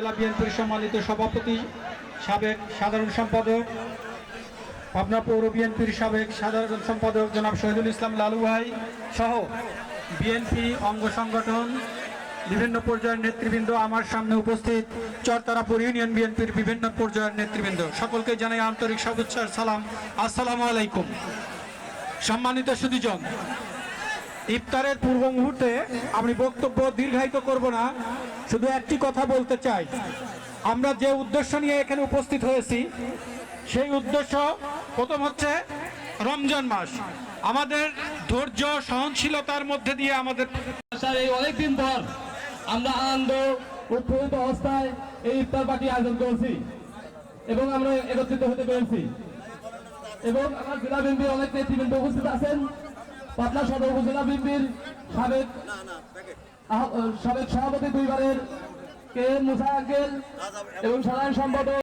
জেলা বিএনপির সম্মানিত সভাপতি, সাবেক সাধারণ সম্পাদক, পাবনা পৌর বিএনপির সাবেক সাধারণ সম্পাদক জনাব শহীদুল ইসলাম লালু ভাই সহ বিএনপি অঙ্গ সংগঠন, বিভিন্ন পর্যায়ের নেতৃবৃন্দ আমার সামনে উপস্থিত, চরতারাপুর ইউনিয়ন বিএনপির বিভিন্ন পর্যায়ের নেতৃবৃন্দ। সকলকে জানাই আন্তরিক শুভেচ্ছার সালাম। আসসালামু আলাইকুম। সম্মানিত সুদীজন ইফতারের পূর্ব মুহূর্তে আমি বক্তব্য দীর্ঘায়িত করব না, শুধু একটি কথা বলতে চাই। আমরা যে উদ্দেশ্য নিয়ে এখানে উপস্থিত হয়েছি, সেই উদ্দেশ্য প্রথম হচ্ছে রমজান মাস। আমাদের ধৈর্য, সহনশীলতার মধ্যে দিয়ে আমাদের এই অনেকদিন পর আমরা আনন্দ, উৎফুল্লিত অবস্থায় এই ইফতার পার্টি আয়োজন করেছি এবং আমরা একত্রিত হতে পেরেছি। এবং আমার জেলা বিএনপির অনেক নেতৃবৃন্দ উপস্থিত আছেন। পাটনা সদর উপজেলা বিএনপির সাবেক সাবেক সভাপতি দুইবারের কে? মুসা আঙ্কেল এবং সাধারণ সম্পাদক।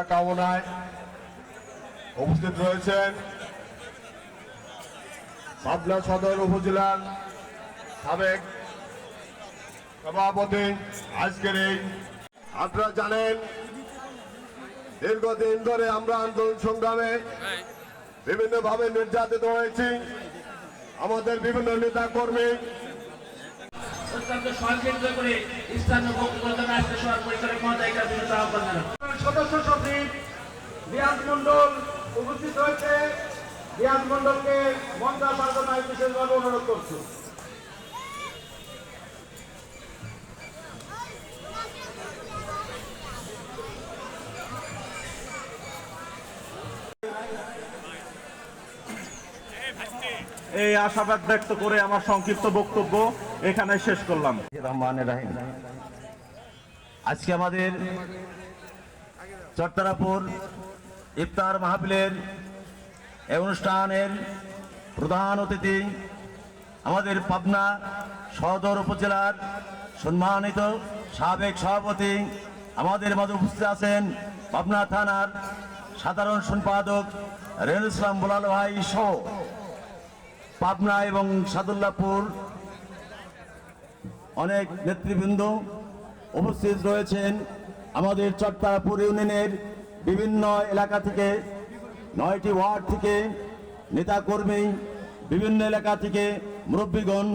পিছনে কামনায় উপস্থিত রয়েছেন পাবনা সদর উপজেলার সাবেক সভাপতি আজকের এই আপনারা জানেন, দীর্ঘদিন ধরে আমরা আন্দোলন সংগ্রামে বিভিন্ন ভাবে নির্যাতিত হয়েছি। আমাদের বিভিন্ন নেতা কর্মী অত্যন্ত সংক্ষিপ্ত করে স্থানীয় বক্তব্য রাষ্ট্র সভার পরিচালক মহোদয়কে বিনীত আহ্বান জানাব সদস্য সচিব রিয়াজ মন্ডল উপস্থিত হয়েছে। রিয়াজ মন্ডলকে মঞ্চ জন্য আমি বিশেষভাবে অনুরোধ করছি। এই আশাবাদ ব্যক্ত করে আমার সংক্ষিপ্ত বক্তব্য এখানে শেষ করলাম। রাহিম। আজকে আমাদের চট্টারাপুর ইফতার মাহফিলের এই অনুষ্ঠানের প্রধান অতিথি আমাদের পাবনা সদর উপজেলার সম্মানিত সাবেক সভাপতি আমাদের মাঝে উপস্থিত আছেন পাবনা থানার সাধারণ সম্পাদক রেণু ইসলাম বোলাল ভাই সহ পাবনা এবং সাদুল্লাপুর অনেক নেতৃবৃন্দ উপস্থিত রয়েছেন। আমাদের চট্টারপুর ইউনিয়নের বিভিন্ন এলাকা থেকে, নয়টি ওয়ার্ড থেকে নেতাকর্মী বিভিন্ন এলাকা থেকে মুরব্বীগণ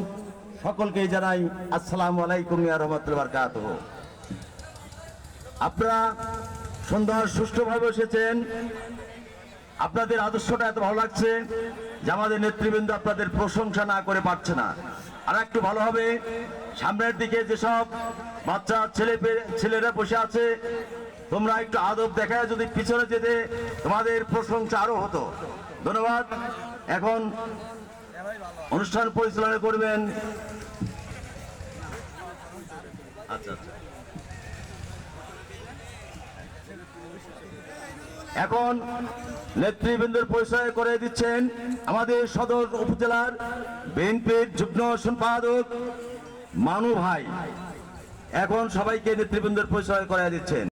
সকলকে জানাই আসসালামু আলাইকুম রহমতুল্লাহ বারকাতুহু। আপনারা সুন্দর সুষ্ঠুভাবে এসেছেন। আপনাদের আদর্শটা এত ভালো লাগছে যে আমাদের নেতৃবৃন্দ আপনাদের প্রশংসা না করে পারছে না। আর একটু ভালো হবে সামনের দিকে যেসব বাচ্চা, ছেলে ছেলেরা বসে আছে, তোমরা একটু আদব দেখায় যদি পিছনে যেতে তোমাদের প্রশংসা আরও হতো। ধন্যবাদ। এখন অনুষ্ঠান পরিচালনা করবেন আচ্ছা আচ্ছা। এখন নেতৃবৃন্দের পরিচয় করে দিচ্ছেন আমাদের সদর উপজেলার বিএনপির যুগ্ম সম্পাদক মানু ভাই এখন সবাইকে নেতৃবৃন্দের পরিচয় করাই দিচ্ছেন।